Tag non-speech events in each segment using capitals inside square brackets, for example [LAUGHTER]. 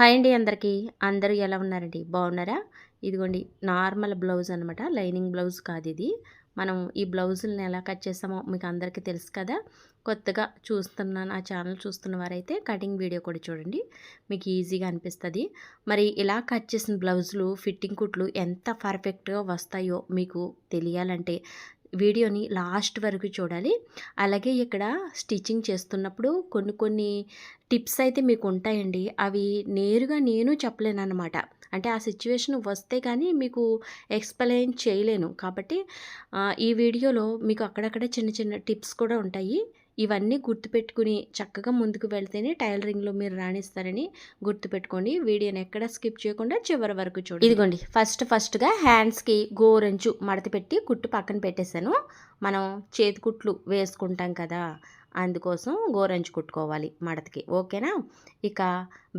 Hi అండి అందరికీ. అందరూ ఎలా ఉన్నారండి? బాగున్నారా? ఇదిగోండి నార్మల్ బ్లౌజ్ అనమాట లైనింగ్ బ్లౌజ్ కాదు ఇది. మనం ఈ బ్లౌజులను ఎలా కట్ చేస్తామో మీకు అందరికీ తెలుసు కదా. కొత్తగా చూస్తున్న నా ఛానల్ చూస్తున్న వారైతే కటింగ్ వీడియో కూడా చూడండి. మీకు ఈజీగా అనిపిస్తుంది. మరి ఇలా కట్ చేసిన బ్లౌజులు ఫిట్టింగ్ కుట్లు ఎంత పర్ఫెక్ట్గా వస్తాయో మీకు తెలియాలంటే వీడియోని లాస్ట్ వరకు చూడాలి. అలాగే ఇక్కడ స్టిచ్చింగ్ చేస్తున్నప్పుడు కొన్ని కొన్ని టిప్స్ అయితే మీకు ఉంటాయండి. అవి నేరుగా నేను చెప్పలేను అనమాట అంటే ఆ సిచ్యువేషన్ వస్తే కానీ మీకు ఎక్స్ప్లెయిన్ చేయలేను. కాబట్టి ఈ వీడియోలో మీకు అక్కడక్కడ చిన్న చిన్న టిప్స్ కూడా ఉంటాయి. ఇవన్నీ గుర్తుపెట్టుకుని చక్కగా ముందుకు వెళ్తేనే టైలరింగ్లో మీరు రాణిస్తారని గుర్తుపెట్టుకోండి. వీడియోని ఎక్కడ స్కిప్ చేయకుండా చివరి వరకు చూడండి. ఇదిగోండి ఫస్ట్ ఫస్ట్గా హ్యాండ్స్కి గోరంచు మడత పెట్టి కుట్టు పక్కన పెట్టేశాను. మనం చేతి కుట్లు వేసుకుంటాం కదా అందుకోసం గోరంచు కుట్టుకోవాలి మడతకి. ఓకేనా? ఇక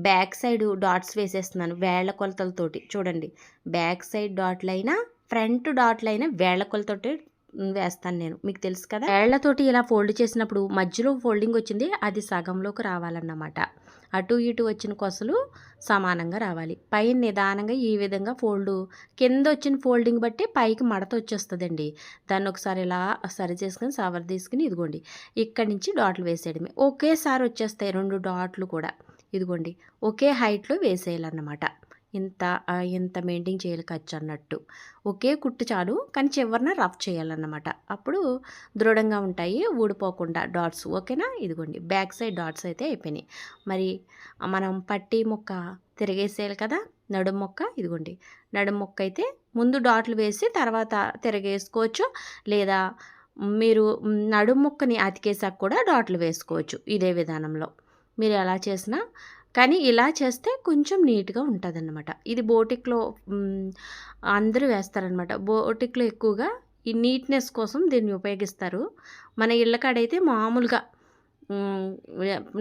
బ్యాక్ సైడ్ డాట్స్ వేసేస్తున్నాను వేళ్ళ కొలతలతోటి. చూడండి బ్యాక్ సైడ్ డాట్లైనా ఫ్రంట్ డాట్లైనా వేళ్ళ కొలతోటి వేస్తాను నేను. మీకు తెలుసు కదా? ఏళ్ళతోటి ఇలా ఫోల్డ్ చేసినప్పుడు మధ్యలో ఫోల్డింగ్ వచ్చింది అది సగంలోకి రావాలన్నమాట. అటు ఇటు వచ్చిన కొసలు సమానంగా రావాలి. పైన నిదానంగా ఈ విధంగా ఫోల్డ్ కింద వచ్చిన ఫోల్డింగ్ బట్టి పైకి మడత వచ్చేస్తుందండి. దాన్ని ఒకసారి ఇలా సరి చేసుకుని సవర్ తీసుకుని ఇదిగోండి. ఇక్కడి నుంచి డాట్లు వేసేయడమే. ఒకేసారి వచ్చేస్తాయి రెండు డాట్లు కూడా. ఇదిగోండి ఒకే హైట్లో వేసేయాలన్నమాట. ఇంత ఇంత మెయింటైన్ చేయాలి ఖర్చు అన్నట్టు. ఒకే కుట్టు చాలు కానీ చివరిన రఫ్ చేయాలన్నమాట. అప్పుడు దృఢంగా ఉంటాయి ఊడిపోకుండా డాట్స్. ఓకేనా? ఇదిగోండి బ్యాక్ సైడ్ డాట్స్ అయితే అయిపోయినాయి. మరి మనం పట్టి మొక్క తిరిగేసేయాలి కదా? నడుము మొక్క ఇదిగోండి. నడుం మొక్క అయితే ముందు డాట్లు వేసి తర్వాత తిరగేసుకోవచ్చు. లేదా మీరు నడుము ముక్కని అతికేసాక కూడా డాట్లు వేసుకోవచ్చు ఇదే విధానంలో. మీరు ఎలా చేసినా కానీ ఇలా చేస్తే కొంచెం నీట్గా ఉంటుందన్నమాట. ఇది బోటిక్లో అందరూ వేస్తారనమాట బోటిక్లో ఎక్కువగా ఈ నీట్నెస్ కోసం దీన్ని ఉపయోగిస్తారు. మన ఇళ్ళ కాడైతే మామూలుగా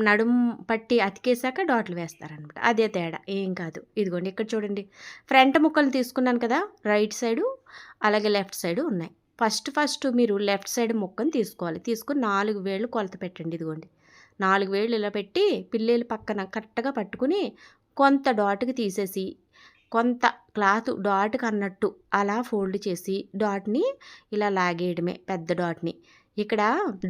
నడుం పట్టి అతికేసాక డాట్లు వేస్తారనమాట అదే తేడా. ఏం కాదు. ఇదిగోండి ఇక్కడ చూడండి. ఫ్రంట్ ముక్కలు తీసుకున్నాను కదా రైట్ సైడు అలాగే లెఫ్ట్ సైడు ఉన్నాయి. ఫస్ట్ ఫస్ట్ మీరు లెఫ్ట్ సైడ్ ముక్కను తీసుకోవాలి. తీసుకుని నాలుగు వేళ్ళు కొలత పెట్టండి ఇదిగోండి. నాలుగు వేళ్ళు ఇలా పెట్టి పిల్లేలు పక్కన కరెక్ట్గా పట్టుకుని కొంత డాట్కి తీసేసి కొంత క్లాత్ డాట్కి అన్నట్టు అలా ఫోల్డ్ చేసి డాట్ని ఇలా లాగేయడమే పెద్ద డాట్ని. ఇక్కడ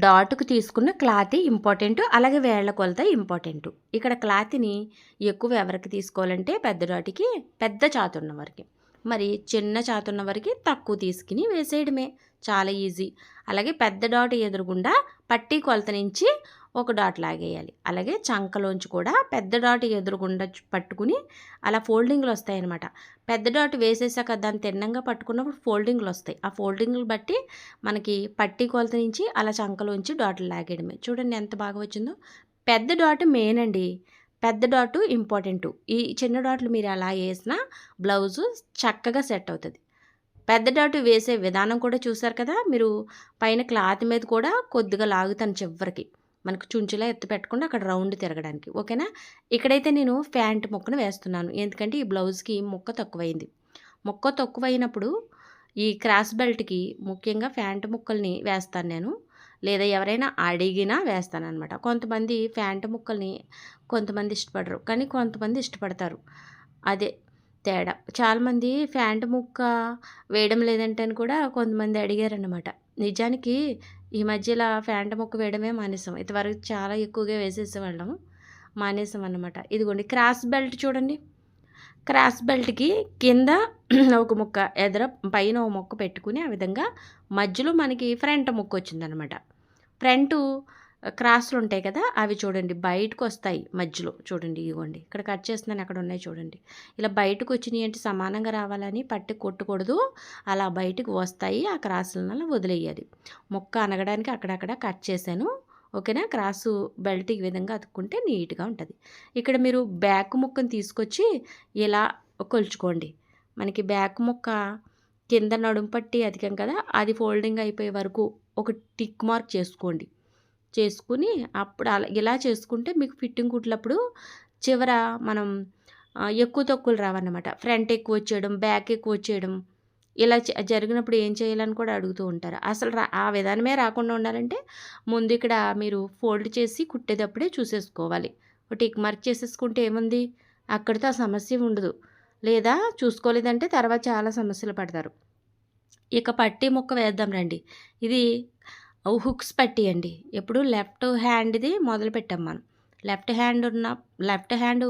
డాట్కు తీసుకున్న క్లాత్ ఇంపార్టెంట్ అలాగే వేళ్ళ కొలత ఇంపార్టెంట్. ఇక్కడ క్లాత్ని ఎక్కువ ఎవరికి తీసుకోవాలంటే పెద్ద డాట్కి పెద్ద చాతు ఉన్న వారికి. మరి చిన్న చాతున్న వారికి తక్కువ తీసుకుని వేసేయడమే చాలా ఈజీ. అలాగే పెద్ద డాట్ ఎదురుగుండా పట్టీ కొలత నుంచి ఒక డాట్ లాగేయాలి. అలాగే చంకలోంచి కూడా పెద్ద డాట్ ఎదురుగుండా పట్టుకుని అలా ఫోల్డింగ్లు వస్తాయన్నమాట. పెద్ద డాట్ వేసేసాక దాన్ని తిన్నంగా పట్టుకున్నప్పుడు ఫోల్డింగ్లు వస్తాయి ఆ ఫోల్డింగ్లు బట్టి మనకి పట్టి కొలత నుంచి అలా చంకలోంచి డాట్లు లాగేయడమే. చూడండి ఎంత బాగా వచ్చిందో. పెద్ద డాట్ మెయిన్ అండి. పెద్ద డాట్ ఇంపార్టెంట్. ఈ చిన్న డాట్లు మీరు అలా వేసినా బ్లౌజు చక్కగా సెట్ అవుతుంది. పెద్ద డాట్ వేసే విధానం కూడా చూసారు కదా? మీరు పైన క్లాత్ మీద కూడా కొద్దిగా లాగుతాను చివరికి. మనకు చుంచులా ఎత్తు పెట్టకుండా అక్కడ రౌండ్ తిరగడానికి. ఓకేనా? ఇక్కడైతే నేను ప్యాంట్ ముక్కను వేస్తున్నాను. ఎందుకంటే ఈ బ్లౌజ్కి ముక్క తక్కువైంది. ముక్క తక్కువైనప్పుడు ఈ క్రాస్ బెల్ట్కి ముఖ్యంగా ప్యాంట్ ముక్కల్ని వేస్తాను నేను. లేదా ఎవరైనా అడిగినా వేస్తాను అనమాట కొంతమంది ప్యాంట్ ముక్కల్ని కొంతమంది ఇష్టపడరు. కానీ కొంతమంది ఇష్టపడతారు. అదే తేడా. చాలామంది ప్యాంట్ ముక్క వేయడం లేదంటే అని కూడా కొంతమంది అడిగారన్నమాట. నిజానికి ఈ మధ్యలో ఫ్యాంట ముక్క వేయడమే మానేసాం. ఇంతవరకు చాలా ఎక్కువగా వేసేసేవాళ్ళం మానేసాం అన్నమాట ఇదిగోండి క్రాస్ బెల్ట్ చూడండి. క్రాస్ బెల్ట్కి కింద [CLEARS THROAT] ఒక ముక్క ఎదర పైన ఒక ముక్క పెట్టుకుని ఆ విధంగా మధ్యలో మనకి ఫ్రంట్ ముక్క వచ్చిందనమాట ఫ్రంట్ క్రాస్లు ఉంటాయి కదా అవి చూడండి. బయటకు వస్తాయి మధ్యలో. చూడండి ఇవ్వండి ఇక్కడ కట్ చేస్తున్నాను అక్కడ ఉన్నాయి చూడండి. ఇలా బయటకు వచ్చినాయి అంటే సమానంగా రావాలని పట్టి కొట్టకూడదు. అలా బయటకు వస్తాయి ఆ క్రాసులను వదిలేయాలి. ముక్క అనగడానికి అక్కడక్కడ కట్ చేశాను. ఓకేనా? క్రాసు బెల్ట్ ఈ విధంగా అతుక్కుంటే నీట్గా ఉంటుంది. ఇక్కడ మీరు బ్యాక్ ముక్కను తీసుకొచ్చి ఇలా కొలుచుకోండి. మనకి బ్యాక్ ముక్క కింద నడుం పట్టి అధికం కదా అది ఫోల్డింగ్ అయిపోయే వరకు ఒక టిక్ మార్క్ చేసుకోండి. చేసుకుని అప్పుడు అలా ఇలా చేసుకుంటే మీకు ఫిట్టింగ్ కుట్లప్పుడు చివర మనం ఎక్కువ తక్కువలు రావన్నమాట. ఫ్రంట్ ఎక్కువ వచ్చేయడం బ్యాక్ ఎక్కువ వచ్చేయడం ఇలా జరిగినప్పుడు ఏం చేయాలని కూడా అడుగుతూ ఉంటారు. అసలు రా ఆ విధానమే రాకుండా ఉండాలంటే ముందు ఇక్కడ మీరు ఫోల్డ్ చేసి కుట్టేటప్పుడే చూసేసుకోవాలి. టిక్ మార్క్ చేసేసుకుంటే ఏముంది? అక్కడితో ఆ సమస్య ఉండదు. లేదా చూసుకోలేదంటే తర్వాత చాలా సమస్యలు పడతారు. ఇక పట్టీ ముక్క వేద్దాం రండి. ఇది హుక్స్ పట్టీ అండి ఎప్పుడు లెఫ్ట్ హ్యాండ్ది మొదలు పెట్టాం మనం. లెఫ్ట్ హ్యాండ్ ఉన్న లెఫ్ట్ హ్యాండ్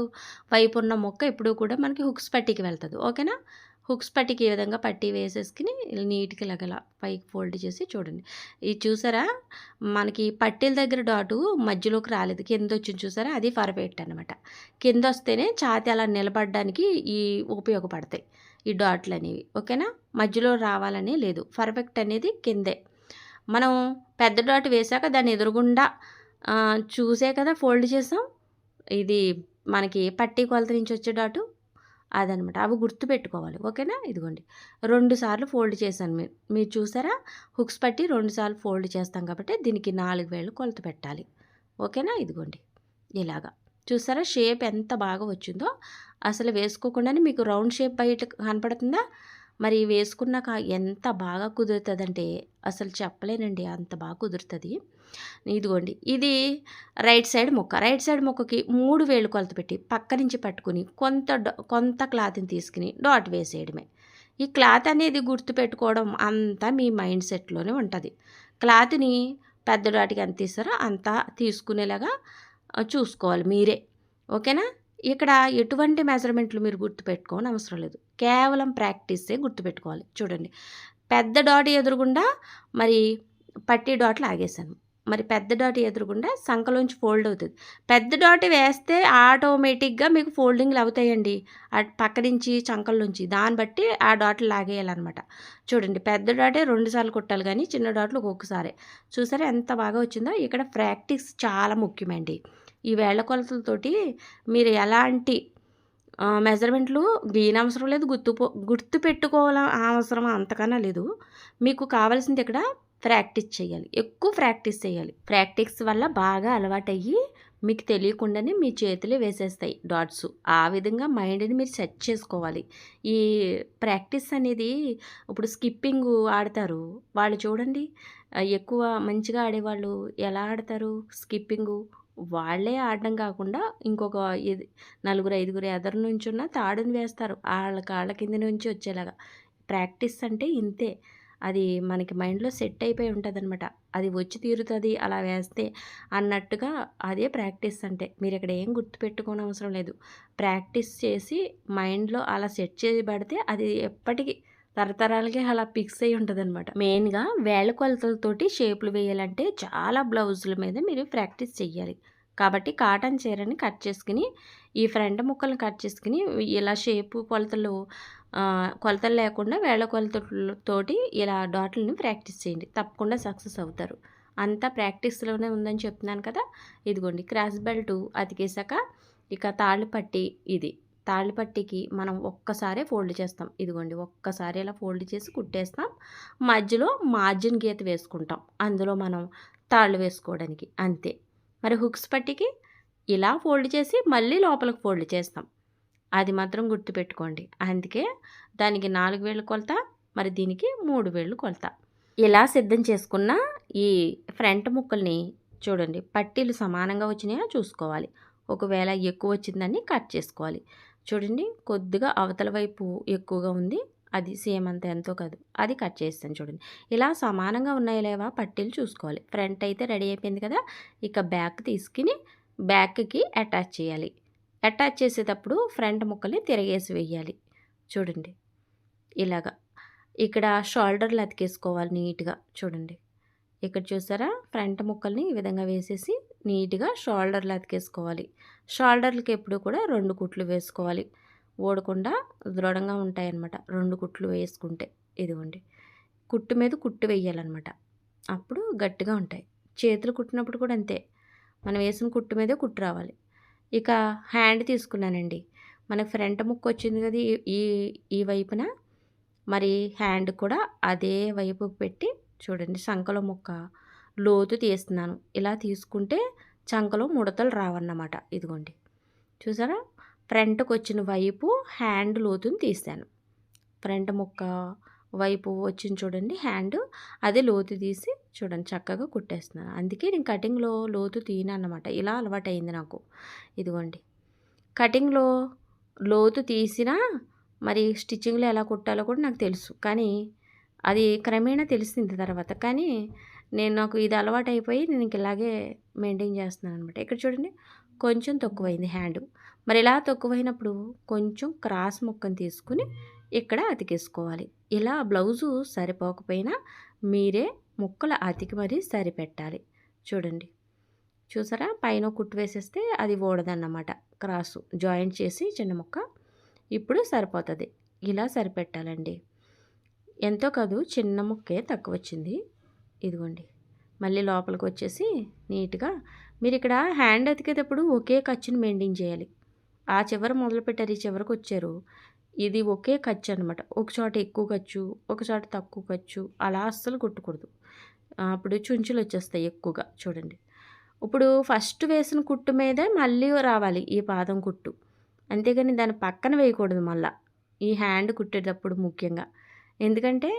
వైపు ఉన్న మొక్క ఎప్పుడు కూడా మనకి హుక్స్ పట్టీకి వెళ్తుంది. ఓకేనా? హుక్స్ పట్టికి ఈ విధంగా పట్టీ వేసేసుకుని ఇలా నీట్గా ఇలాగలా పైకి ఫోల్డ్ చేసి చూడండి. ఇది చూసారా? మనకి పట్టీల దగ్గర డాటు మధ్యలోకి రాలేదు. కింద వచ్చింది చూసారా? అది పర్ఫెక్ట్ అనమాట కింద వస్తేనే ఛాతి అలా నిలబడడానికి ఈ ఉపయోగపడతాయి. ఈ డాట్లు అనేవి. ఓకేనా? మధ్యలో రావాలని లేదు. పర్ఫెక్ట్ అనేది కిందే. మనం పెద్ద డాట్ వేసాక దాన్ని ఎదురుగుండా చూసే కదా ఫోల్డ్ చేసాం. ఇది మనకి పట్టి కొలత నుంచి వచ్చే డాటు అదనమాట. అవి గుర్తు పెట్టుకోవాలి. ఓకేనా? ఇదిగోండి. రెండు సార్లు ఫోల్డ్ చేశాను. మీరు మీరు చూసారా? హుక్స్ పట్టి రెండు సార్లు ఫోల్డ్ చేస్తాం కాబట్టి దీనికి నాలుగు వేలు కొలత పెట్టాలి. ఓకేనా? ఇదిగోండి. ఇలాగా. చూసారా? షేప్ ఎంత బాగా వచ్చిందో. అసలు వేసుకోకుండానే మీకు రౌండ్ షేప్ బయట కనపడుతుందా? మరి వేసుకున్నాక ఎంత బాగా కుదురుతుందంటే అసలు చెప్పలేనండి అంత బాగా కుదురుతుంది. ఇదిగోండి ఇది రైట్ సైడ్ మొక్క. రైట్ సైడ్ మొక్కకి మూడు వేలు కొలత పెట్టి పక్క నుంచి పట్టుకుని కొంత కొంత క్లాత్ని తీసుకుని డాట్ వేసేయడమే. ఈ క్లాత్ అనేది గుర్తుపెట్టుకోవడం అంతా మీ మైండ్ సెట్లోనే ఉంటుంది. క్లాత్ని పెద్ద డాటికి ఎంత తీస్తారో అంత తీసుకునేలాగా చూసుకోవాలి మీరే. ఓకేనా? ఇక్కడ ఎటువంటి మెజర్మెంట్లు మీరు గుర్తుపెట్టుకోని అవసరం లేదు. కేవలం ప్రాక్టీసే గుర్తుపెట్టుకోవాలి. చూడండి. పెద్ద డాట్ ఎదురుగుండా మరి పట్టి డాట్లు ఆగేశాను మరి పెద్ద డాట్ ఎదురుగుండా సంఖలోంచి ఫోల్డ్ అవుతుంది. పెద్ద డాట్ వేస్తే ఆటోమేటిక్గా మీకు ఫోల్డింగ్లు అవుతాయండి. పక్క నుంచి చంకల్లోంచి. దాన్ని బట్టి ఆ డాట్లు లాగేయాలన్నమాట. చూడండి. పెద్ద డాటే రెండుసార్లు కుట్టాలి కొట్టాలి కానీ చిన్న డాట్లు ఒక్కొక్కసారి. చూసారా ఎంత బాగా వచ్చిందో? ఇక్కడ ప్రాక్టీస్ చాలా ముఖ్యమండి. ఈ వేళ్ళ కొలతలతోటి మీరు ఎలాంటి మెజర్మెంట్లు గీయన అవసరం లేదు గుర్తు గుర్తు పెట్టుకోవాల అవసరం అంతకన్నా లేదు. మీకు కావాల్సింది ఇక్కడ ప్రాక్టీస్ చేయాలి. ఎక్కువ ప్రాక్టీస్ చేయాలి. ప్రాక్టీస్ వల్ల బాగా అలవాటయ్యి మీకు తెలియకుండానే మీ చేతులే వేసేస్తాయి డాట్స్ ఆ విధంగా మైండ్ని మీరు సెట్ చేసుకోవాలి. ఈ ప్రాక్టీస్ అనేది ఇప్పుడు స్కిప్పింగ్ ఆడతారు. వాళ్ళు చూడండి ఎక్కువ మంచిగా ఆడేవాళ్ళు ఎలా ఆడతారు? స్కిప్పింగు వాళ్ళే ఆడడం కాకుండా ఇంకొక ఇది నలుగురు ఐదుగురు ఎదరు నుంచి ఉన్న తాడుని వేస్తారు. వాళ్ళ కాళ్ళ కింద నుంచి వచ్చేలాగా. ప్రాక్టీస్ అంటే ఇంతే. అది మనకి మైండ్లో సెట్ అయిపోయి ఉంటుంది అనమాట అది వచ్చి తీరుతుంది అలా వేస్తే అన్నట్టుగా అదే ప్రాక్టీస్ అంటే. మీరు ఇక్కడ ఏం గుర్తుపెట్టుకోని అవసరం లేదు. ప్రాక్టీస్ చేసి మైండ్లో అలా సెట్ చేయబడితే అది ఎప్పటికీ తరతరాలకి అలా ఫిక్స్ అయి ఉంటుంది అనమాట మెయిన్గా వేళ్ళ కొలతలతోటి షేపులు వేయాలంటే చాలా బ్లౌజుల మీద మీరు ప్రాక్టీస్ చేయాలి కాబట్టి కాటన్ చీరని కట్ చేసుకుని ఈ ఫ్రంట్ ముక్కలను కట్ చేసుకుని ఇలా షేపు కొలతలు కొలతలు లేకుండా వేళ్ళ కొలతలతోటి ఇలా డాట్లని ప్రాక్టీస్ చేయండి. తప్పకుండా సక్సెస్ అవుతారు. అంతా ప్రాక్టీస్లోనే ఉందని చెప్తున్నాను కదా. ఇదిగోండి క్రాస్ బెల్ట్ అతికేసాక ఇక తాళ్ళు పట్టి ఇది. తాళ్ళు మనం ఒక్కసారే ఫోల్డ్ చేస్తాం. ఇదిగోండి ఒక్కసారి ఇలా ఫోల్డ్ చేసి కుట్టేస్తాం. మధ్యలో మార్జిన్ గీత వేసుకుంటాం. అందులో మనం తాళ్ళు వేసుకోవడానికి. అంతే. మరి హుక్స్ పట్టికి ఇలా ఫోల్డ్ చేసి మళ్ళీ లోపలికి ఫోల్డ్ చేస్తాం. అది మాత్రం గుర్తుపెట్టుకోండి. అందుకే దానికి నాలుగు వేలు కొలత మరి దీనికి మూడు వేలు కొలత. ఇలా సిద్ధం చేసుకున్న ఈ ఫ్రంట్ ముక్కల్ని చూడండి పట్టీలు సమానంగా వచ్చినాయో చూసుకోవాలి. ఒకవేళ ఎక్కువ వచ్చిందని కట్ చేసుకోవాలి. చూడండి కొద్దిగా అవతల వైపు ఎక్కువగా ఉంది. అది సేమ్ అంత ఎంతో కాదు. అది కట్ చేస్తాను చూడండి. ఇలా సమానంగా ఉన్నాయి లేవా పట్టీలు చూసుకోవాలి. ఫ్రంట్ అయితే రెడీ అయిపోయింది కదా ఇక బ్యాక్ తీసుకుని బ్యాక్కి అటాచ్ చేయాలి. అటాచ్ చేసేటప్పుడు ఫ్రంట్ ముక్కల్ని తిరగేసి వేయాలి. చూడండి. ఇలాగా. ఇక్కడ షోల్డర్లు అతికేసుకోవాలి నీట్గా. చూడండి. ఇక్కడ చూసారా? ఫ్రంట్ ముక్కల్ని ఈ విధంగా వేసేసి నీట్గా షోల్డర్లు అతికేసుకోవాలి. షోల్డర్లకి ఎప్పుడు కూడా రెండు కుట్లు వేసుకోవాలి. ఓడకుండా దృఢంగా ఉంటాయన్నమాట. రెండు కుట్లు వేసుకుంటే ఇదిగోండి. కుట్టు మీద కుట్టు వేయాలన్నమాట. అప్పుడు గట్టిగా ఉంటాయి. చేతులు కుట్టినప్పుడు కూడా అంతే. మనం వేసిన కుట్టు మీదే కుట్టు రావాలి. ఇక హ్యాండ్ తీసుకున్నానండి. మనకు ఫ్రంట్ ముక్క వచ్చింది కదా ఈ- ఈ ఈ వైపున. మరి హ్యాండ్ కూడా అదే వైపు పెట్టి చూడండి. సంకల ముక్క లోతు తీస్తున్నాను. ఇలా తీసుకుంటే చంకలో ముడతలు రావన్నమాట. ఇదిగోండి. చూసారా? ఫ్రంట్కి వచ్చిన వైపు హ్యాండ్ లోతుని తీసాను ఫ్రంట్ ముక్క వైపు వచ్చింది చూడండి హ్యాండ్. అదే లోతు తీసి చూడండి చక్కగా కుట్టేస్తున్నాను. అందుకే నేను కటింగ్లో లోతు తీయను అన్నమాట ఇలా అలవాటైంది నాకు. ఇదిగోండి. కటింగ్లో లోతు తీసినా మరి స్టిచ్చింగ్లో ఎలా కుట్టాలో కూడా నాకు తెలుసు. కానీ అది క్రమేణా తెలిసింది తర్వాత. కానీ నేను నాకు ఇది అలవాటు అయిపోయి నేను ఇంక ఇలాగే మెయింటైన్ చేస్తున్నాను అనమాట ఇక్కడ చూడండి కొంచెం తక్కువైంది హ్యాండ్. మరి ఇలా తక్కువైనప్పుడు కొంచెం క్రాస్ ముక్కను తీసుకుని ఇక్కడ అతికేసుకోవాలి. ఇలా బ్లౌజు సరిపోకపోయినా మీరే ముక్కలు అతికి మరి సరిపెట్టాలి. చూడండి చూసారా? పైన కుట్టు వేసేస్తే అది ఓడదన్నమాట క్రాసు జాయింట్ చేసి చిన్న ముక్క. ఇప్పుడు సరిపోతుంది. ఇలా సరిపెట్టాలండి. ఎంతో కాదు చిన్న ముక్కే తక్కువ వచ్చింది ఇదిగోండి. మళ్ళీ లోపలికి వచ్చేసి నీట్గా మీరు ఇక్కడ హ్యాండ్ అతికేటప్పుడు ఒకే ఖర్చును మెయింటైన్ చేయాలి. ఆ చివర మొదలు పెట్టారు ఈ చివరకు వచ్చారు ఇది ఒకే ఖర్చు అనమాట ఒక చోట ఎక్కువ ఖర్చు ఒక చోట తక్కువ ఖర్చు అలా అస్సలు కుట్టకూడదు. అప్పుడు చుంచులు వచ్చేస్తాయి ఎక్కువగా చూడండి. ఇప్పుడు ఫస్ట్ వేసిన కుట్టు మీదే మళ్ళీ రావాలి ఈ పాదం కుట్టు. అంతేగాని దాని పక్కన వేయకూడదు మళ్ళీ ఈ హ్యాండ్ కుట్టేటప్పుడు ముఖ్యంగా. ఎందుకంటే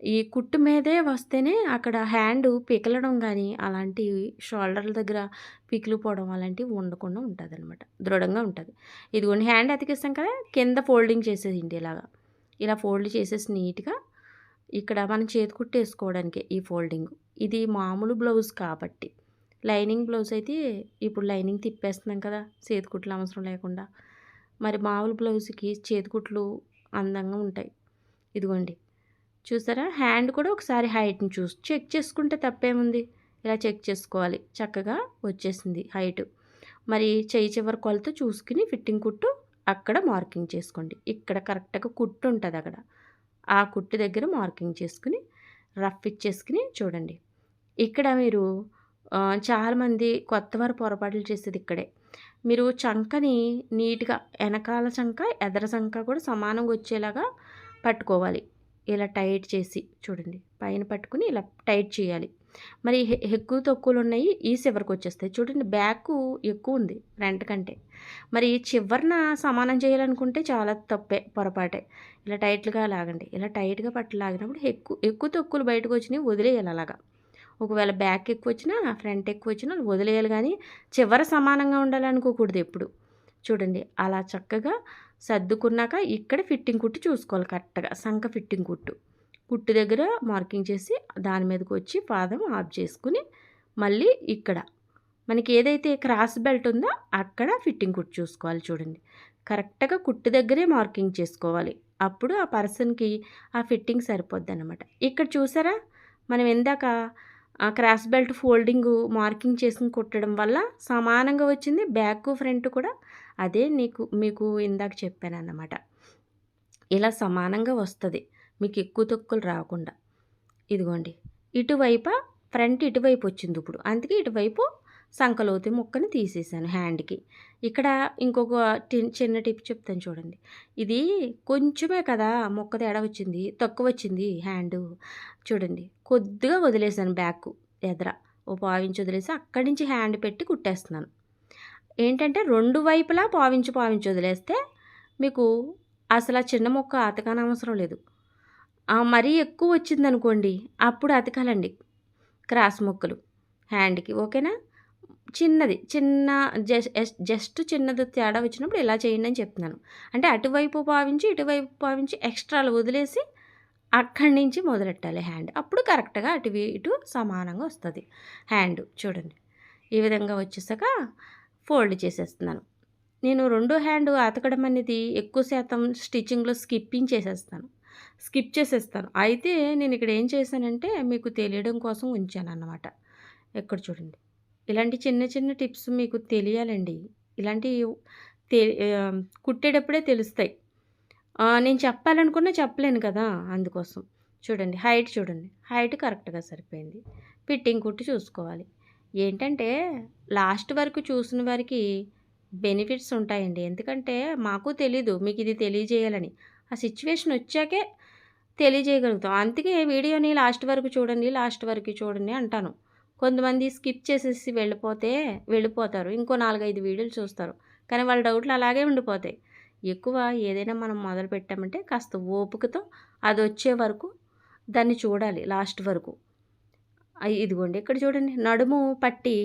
ఈ కుట్టు మీదే వస్తేనే అక్కడ హ్యాండ్ పికలడం కానీ అలాంటి షోల్డర్ల దగ్గర పికిలిపోవడం అలాంటివి ఉండకుండా ఉంటుంది అనమాట దృఢంగా ఉంటుంది. ఇదిగోండి హ్యాండ్ అతికిస్తాం కదా కింద ఫోల్డింగ్ చేసేది ఇలాగా. ఇలా ఫోల్డ్ చేసేసి నీట్గా ఇక్కడ మనం చేతి కుట్టు వేసుకోవడానికి ఈ ఫోల్డింగ్. ఇది మామూలు బ్లౌజ్ కాబట్టి. లైనింగ్ బ్లౌజ్ అయితే ఇప్పుడు లైనింగ్ తిప్పేస్తున్నాం కదా చేతికుట్లు అవసరం లేకుండా. మరి మామూలు బ్లౌజ్కి చేతికుట్లు అందంగా ఉంటాయి. ఇదిగోండి చూసారా? హ్యాండ్ కూడా ఒకసారి హైట్ని చూసి చెక్ చేసుకుంటే తప్పేముంది? ఇలా చెక్ చేసుకోవాలి. చక్కగా వచ్చేసింది హైట్. మరి చేయి చివరి కొలత చూసుకుని ఫిట్టింగ్ కుట్టు అక్కడ మార్కింగ్ చేసుకోండి. ఇక్కడ కరెక్ట్గా కుట్టు ఉంటుంది అక్కడ. ఆ కుట్టు దగ్గర మార్కింగ్ చేసుకుని రఫ్ ఇచ్చేసుకుని చూడండి. ఇక్కడ మీరు చాలామంది కొత్త వారు పొరపాట్లు చేసేది ఇక్కడే. మీరు చంకని నీట్గా వెనకాల చంక ఎదర చంక కూడా సమానంగా వచ్చేలాగా పట్టుకోవాలి. ఇలా టైట్ చేసి చూడండి పైన పట్టుకుని ఇలా టైట్ చేయాలి. మరి ఎక్కువ తక్కువలు ఉన్నాయి ఈ చివరికి వచ్చేస్తాయి. చూడండి బ్యాక్ ఎక్కువ ఉంది ఫ్రంట్ కంటే. మరి చివరిన సమానం చేయాలనుకుంటే చాలా తప్పే పొరపాటే. ఇలా టైట్గా లాగండి. ఇలా టైట్గా పట్టు లాగినప్పుడు ఎక్కువ ఎక్కువ తక్కువలు బయటకు వచ్చినాయి వదిలేయాలి అలాగా. ఒకవేళ బ్యాక్ ఎక్కువ వచ్చినా ఫ్రంట్ ఎక్కువ వచ్చినా వదిలేయాలి కానీ చివర సమానంగా ఉండాలనుకోకూడదు ఎప్పుడు. చూడండి అలా చక్కగా సర్దుకున్నాక ఇక్కడ ఫిట్టింగ్ కుట్టు చూసుకోవాలి కరెక్ట్గా సంక ఫిట్టింగ్ కుట్టు. కుట్టు దగ్గర మార్కింగ్ చేసి దాని మీదకి వచ్చి పాదం ఆఫ్ చేసుకుని మళ్ళీ ఇక్కడ మనకి ఏదైతే క్రాస్ బెల్ట్ ఉందో అక్కడ ఫిట్టింగ్ కుట్టు చూసుకోవాలి చూడండి. కరెక్ట్గా కుట్టు దగ్గరే మార్కింగ్ చేసుకోవాలి. అప్పుడు ఆ పర్సన్కి ఆ ఫిట్టింగ్ సరిపోద్ది అనమాట ఇక్కడ చూసారా? మనం ఇందాక క్రాస్ బెల్ట్ ఫోల్డింగ్ మార్కింగ్ చేసుకుని కుట్టడం వల్ల సమానంగా వచ్చింది బ్యాక్ ఫ్రంట్ కూడా అదే నీకు మీకు ఇందాక చెప్పాను అన్నమాట ఇలా సమానంగా వస్తుంది. మీకు ఎక్కువ తొక్కులు రాకుండా. ఇదిగోండి. ఇటువైపు ఫ్రంట్ ఇటువైపు వచ్చింది ఇప్పుడు. అందుకే ఇటువైపు సంకలోతి ముక్కని తీసేసాను హ్యాండ్కి. ఇక్కడ ఇంకొక చిన్న టిప్ చెప్తాను చూడండి. ఇది కొంచెమే కదా ముక్క తేడా వచ్చింది తక్కువ వచ్చింది హ్యాండ్. చూడండి. కొద్దిగా వదిలేసాను బ్యాక్ ఎదర. ఓ పావించి వదిలేసి అక్కడి నుంచి హ్యాండ్ పెట్టి కుట్టేస్తున్నాను. ఏంటంటే రెండు వైపులా పావించి పావించి వదిలేస్తే మీకు అసలు ఆ చిన్న మొక్క అతకనవసరం లేదు. మరీ ఎక్కువ వచ్చిందనుకోండి అప్పుడు అతకాలండి క్రాస్ మొక్కలు హ్యాండ్కి ఓకేనా? చిన్నది చిన్న జస్ట్ జస్ట్ చిన్నది తేడా వచ్చినప్పుడు ఇలా చేయండి అని చెప్తున్నాను. అంటే అటువైపు పావించి ఇటువైపు పావించి ఎక్స్ట్రాలు వదిలేసి అక్కడి నుంచి మొదలెట్టాలి హ్యాండ్. అప్పుడు కరెక్ట్గా అటు ఇటు సమానంగా వస్తుంది. హ్యాండ్ చూడండి. ఈ విధంగా వచ్చేసాక ఫోల్డ్ చేసేస్తున్నాను. నేను రెండో హ్యాండ్ అతకడం అనేది ఎక్కువ శాతం స్టిచ్చింగ్లో స్కిప్పింగ్ చేసేస్తాను. స్కిప్ చేసేస్తాను. అయితే నేను ఇక్కడ ఏం చేశానంటే మీకు తెలియడం కోసం ఉంచాను అన్నమాట ఎక్కడ చూడండి. ఇలాంటి చిన్న చిన్న టిప్స్ మీకు తెలియాలండి. ఇలాంటి తె కుట్టేటప్పుడే తెలుస్తాయి. నేను చెప్పాలనుకున్నా చెప్పలేను కదా అందుకోసం. చూడండి హైట్ చూడండి. హైట్ కరెక్ట్గా సరిపోయింది. ఫిట్టింగ్ కుట్టి చూసుకోవాలి. ఏంటంటే లాస్ట్ వరకు చూసిన వారికి బెనిఫిట్స్ ఉంటాయండి. ఎందుకంటే మాకు తెలీదు మీకు ఇది తెలియజేయాలని. ఆ సిచ్యువేషన్ వచ్చాకే తెలియజేయగలుగుతాం. అందుకే వీడియోని లాస్ట్ వరకు చూడండి లాస్ట్ వరకు చూడండి అంటాను. కొంతమంది స్కిప్ చేసేసి వెళ్ళిపోతే వెళ్ళిపోతారు. ఇంకో నాలుగైదు వీడియోలు చూస్తారు. కానీ వాళ్ళ డౌట్లు అలాగే ఉండిపోతాయి. ఎక్కువ ఏదైనా మనం మొదలు పెట్టామంటే కాస్త ఓపికతో అది వచ్చే వరకు దాన్ని చూడాలి లాస్ట్ వరకు. ఇదిగోండి ఇక్కడ చూడండి నడుము పట్టి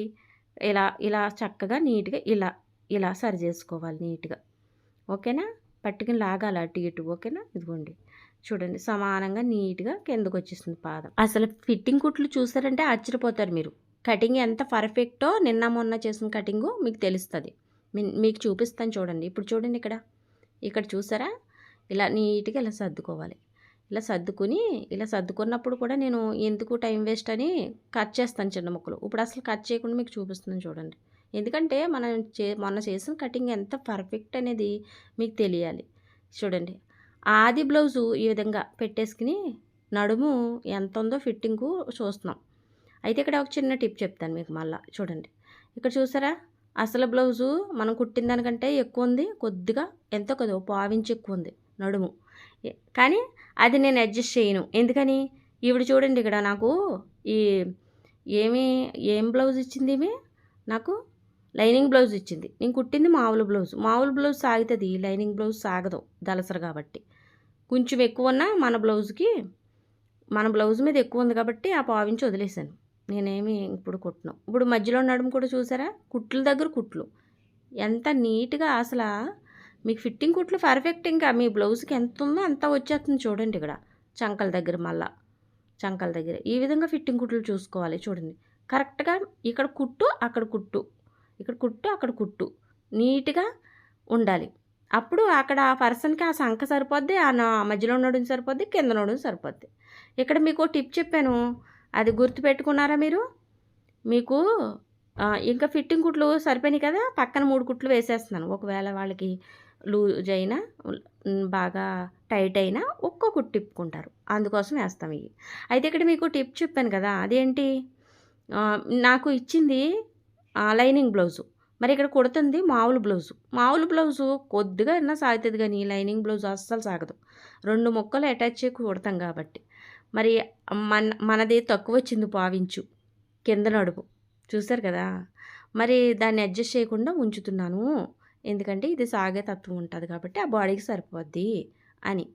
ఇలా ఇలా చక్కగా నీట్గా ఇలా ఇలా సరి చేసుకోవాలి నీట్గా. ఓకేనా? పట్టుకుని లాగాలి అటు ఇటు ఓకేనా? ఇదిగోండి. చూడండి సమానంగా నీట్గా కిందకు వచ్చేసింది పాదం. అసలు ఫిట్టింగ్ కుట్లు చూసారంటే ఆశ్చర్యపోతారు మీరు. కటింగ్ ఎంత పర్ఫెక్టో నిన్న మొన్న చేసిన కటింగు మీకు తెలుస్తుంది. మీకు చూపిస్తాను చూడండి. ఇప్పుడు చూడండి ఇక్కడ. ఇక్కడ చూసారా? ఇలా నీట్గా ఇలా సర్దుకోవాలి. ఇలా సర్దుకుని ఇలా సర్దుకున్నప్పుడు కూడా నేను ఎందుకు టైం వేస్ట్ అని కట్ చేస్తాను చిన్న ముక్కలు. ఇప్పుడు అసలు కట్ చేయకుండా మీకు చూపిస్తున్నాను చూడండి. ఎందుకంటే మనం చే మొన్న చేసిన కటింగ్ ఎంత పర్ఫెక్ట్ అనేది మీకు తెలియాలి. చూడండి. ఆది బ్లౌజు ఈ విధంగా పెట్టేసుకుని నడుము ఎంత ఉందో ఫిట్టింగు చూస్తున్నాం. అయితే ఇక్కడ ఒక చిన్న టిప్ చెప్తాను మీకు మళ్ళీ. చూడండి. ఇక్కడ చూసారా? అసలు బ్లౌజు మనం కుట్టిన దానికంటే ఎక్కువ ఉంది. కొద్దిగా ఎంతో కొద్దిగా పావించి ఎక్కువ ఉంది నడుము. కానీ అది నేను అడ్జస్ట్ చేయను. ఎందుకని? ఈవిడ చూడండి ఇక్కడ నాకు ఈ ఏమి ఏం బ్లౌజ్ ఇచ్చింది ఏమి నాకు లైనింగ్ బ్లౌజ్ ఇచ్చింది. నేను కుట్టింది మామూలు బ్లౌజ్ మామూలు బ్లౌజ్ సాగుతుంది. లైనింగ్ బ్లౌజ్ సాగదు దలసరు కాబట్టి. కొంచెం ఎక్కువ ఉన్నా మన బ్లౌజ్కి మన బ్లౌజ్ మీద ఎక్కువ ఉంది కాబట్టి ఆ పావించి వదిలేసాను నేనేమి ఇప్పుడు కుట్టను. ఇప్పుడు మధ్యలో నడుము కూడా చూసారా? కుట్ల దగ్గర కుట్లు. ఎంత నీట్గా అసలు మీకు ఫిట్టింగ్ కుట్లు పర్ఫెక్ట్ ఇంకా. మీ బ్లౌజ్కి ఎంత ఉందో అంత వచ్చేస్తుంది చూడండి ఇక్కడ. చంకల దగ్గర మళ్ళా. చంకల దగ్గర. ఈ విధంగా ఫిట్టింగ్ కుట్లు చూసుకోవాలి చూడండి. కరెక్ట్గా ఇక్కడ కుట్టు అక్కడ కుట్టు. ఇక్కడ కుట్టు అక్కడ కుట్టు. నీట్గా ఉండాలి. అప్పుడు అక్కడ ఆ పర్సన్కి ఆ సంఖ సరిపోద్ది ఆ నా మధ్యలో ఉండడం సరిపోద్ది కింద ఉండడం సరిపోద్ది. ఇక్కడ మీకు టిప్ చెప్పాను. అది గుర్తుపెట్టుకున్నారా మీరు? మీకు ఇంకా ఫిట్టింగ్ కుట్లు సరిపోయినాయి కదా పక్కన మూడు కుట్లు వేసేస్తున్నాను. ఒకవేళ వాళ్ళకి లూజ్ అయినా బాగా టైట్ అయినా ఒక్కొక్కటి టిప్పుకుంటారు. తిప్పుకుంటారు అందుకోసం వేస్తాం ఇవి. అయితే ఇక్కడ మీకు టిప్ చెప్పాను కదా అదేంటి? నాకు ఇచ్చింది లైనింగ్ బ్లౌజు. మరి ఇక్కడ కుడుతుంది మామూలు బ్లౌజు. మామూలు బ్లౌజు కొద్దిగా అయినా సాగుతుంది కానీ లైనింగ్ బ్లౌజ్ అస్సలు సాగదు. రెండు ముక్కలు అటాచ్ చేసి కుడతాం కాబట్టి. మరి మన మనది తక్కువ వచ్చింది పావించు కింద నడుపు. చూసారు కదా? మరి దాన్ని అడ్జస్ట్ చేయకుండా ఉంచుతున్నాను. ఎందుకంటే ఇది సాగే తత్వం ఉంటుంది కాబట్టి ఆ బాడీకి సరిపోద్ది అని.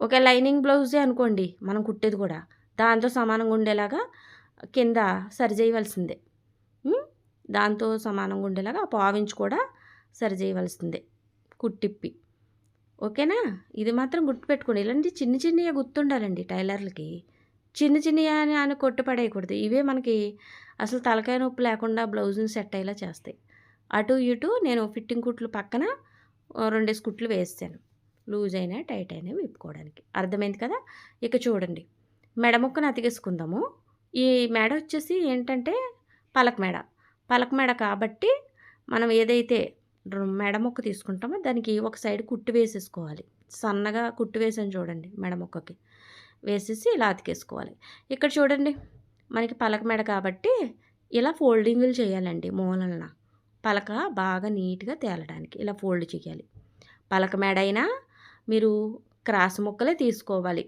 ఒక లైనింగ్ బ్లౌజే అనుకోండి మనం కుట్టేది కూడా దాంతో సమానంగా ఉండేలాగా కింద సరి చేయవలసిందే. దాంతో సమానంగా ఉండేలాగా ఆ పావించి కూడా సరి చేయవలసిందే. కుట్టిప్పి. ఓకేనా? ఇది మాత్రం గుర్తుపెట్టుకోండి ఇలాంటి చిన్న చిన్నవి గుర్తుండాలండి టైలర్లకి. చిన్న చిన్నవి అని అని కొట్టు పడేయకూడదు ఇవే మనకి అసలు తలకాయ నొప్పి లేకుండా బ్లౌజ్ని సెట్ అయ్యేలా చేస్తాయి. అటు ఇటు నేను ఫిట్టింగ్ కుట్లు పక్కన ఆ, రెండేసి కుట్లు వేస్తాను లూజ్ అయినా టైట్ అయినా విప్పుకోవడానికి. అర్థమైంది కదా? ఇక చూడండి. మెడ ముక్కను అతికేసుకుందాము. ఈ మెడ వచ్చేసి ఏంటంటే పలక మెడ. పలక మెడ కాబట్టి మనం ఏదైతే మెడ ముక్క తీసుకుంటామో దానికి ఒక సైడ్ కుట్టు వేసేసుకోవాలి. సన్నగా కుట్టు వేసాను చూడండి మెడ ముక్కకి. వేసేసి ఇలా అతికేసుకోవాలి. ఇక్కడ చూడండి. మనకి పలక మెడ కాబట్టి ఇలా ఫోల్డింగులు చేయాలండి మూలన పలక బాగా నీట్గా తేలడానికి ఇలా ఫోల్డ్ చేయాలి. పలక మేడైనా మీరు క్రాస్ ముక్కలే తీసుకోవాలి.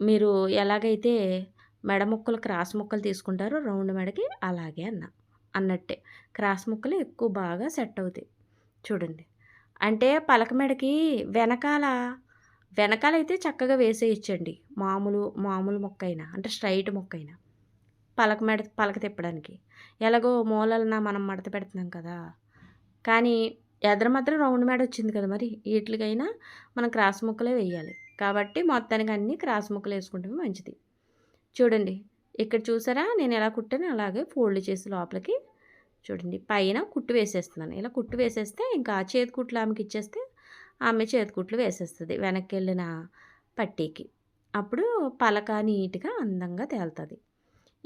మీరు ఎలాగైతే మెడ ముక్కలు క్రాస్ ముక్కలు తీసుకుంటారో రౌండ్ మెడకి అలాగే అన్న అన్నట్టే. క్రాస్ ముక్కలు ఎక్కువ బాగా సెట్ అవుతాయి. చూడండి. అంటే పలక మెడకి వెనకాల వెనకాల అయితే చక్కగా వేసేయచ్చండి. మామూలు మామూలు మొక్క అయినా అంటే స్ట్రైట్ మొక్క అయినా పలక మెడ పలక తిప్పడానికి. ఎలాగో మూలలన మనం మడత పెడుతున్నాం కదా. కానీ ఎదర మాత్రం రౌండ్ మేడ వచ్చింది కదా మరి. వీటికైనా మనం క్రాస్ ముక్కలే వేయాలి. కాబట్టి మొత్తానికి అన్నీ క్రాస్ ముక్కలు వేసుకుంటే మంచిది. చూడండి ఇక్కడ చూసారా? నేను ఎలా కుట్టాను అలాగే ఫోల్డ్ చేసి లోపలికి చూడండి. పైన కుట్టు వేసేస్తున్నాను. ఇలా కుట్టు వేసేస్తే ఇంకా చేతి కుట్లు ఆమెకి ఇచ్చేస్తే ఆమె చేతి కుట్లు వేసేస్తుంది వెనక్కి వెళ్ళిన పట్టీకి. అప్పుడు పలక నీట్గా అందంగా తేలుతుంది.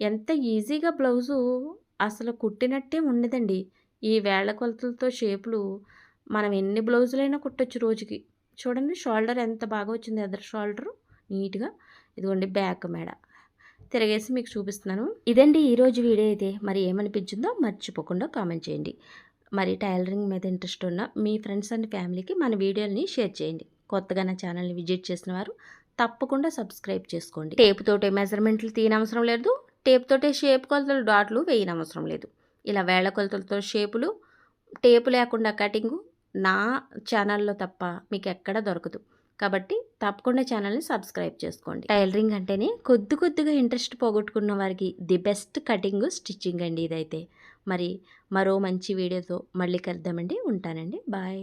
ఎంత ఈజీగా బ్లౌజు అసలు కుట్టినట్టే ఉండదండి. ఈ వేళ్ళ కొలతలతో షేపులు మనం ఎన్ని బ్లౌజులైనా కుట్టొచ్చు రోజుకి. చూడండి షోల్డర్ ఎంత బాగా వచ్చింది. Other shoulder? నీట్గా. ఇదిగోండి బ్యాక్ మేడ. తిరగేసి మీకు చూపిస్తున్నాను. ఇదండి ఈరోజు వీడియో అయితే. మరి ఏమనిపించిందో మర్చిపోకుండా కామెంట్ చేయండి. మరి టైలరింగ్ మీద ఇంట్రెస్ట్ ఉన్న మీ ఫ్రెండ్స్ అండ్ ఫ్యామిలీకి మన వీడియోని షేర్ చేయండి. కొత్తగా నా ఛానల్ని విజిట్ చేసిన వారు తప్పకుండా సబ్స్క్రైబ్ చేసుకోండి. టేపుతోటే మెజర్మెంట్లు తీయనవసరం లేదు. టేప్ తోటే షేప్ కొలతలు డాట్లు వేయనవసరం లేదు. ఇలా వేళ్ళ కొలతలతో షేపులు టేపు లేకుండా కటింగు నా ఛానల్లో తప్ప మీకు ఎక్కడ దొరకదు. కాబట్టి తప్పకుండా ఛానల్ని సబ్స్క్రైబ్ చేసుకోండి. టైలరింగ్ అంటేనే కొద్ది కొద్దిగా ఇంట్రెస్ట్ పోగొట్టుకున్న వారికి ది బెస్ట్ కటింగ్ స్టిచ్చింగ్ అండి ఇదైతే. మరి మరో మంచి వీడియోతో మళ్ళీ కలుద్దామండి. ఉంటానండి. బాయ్.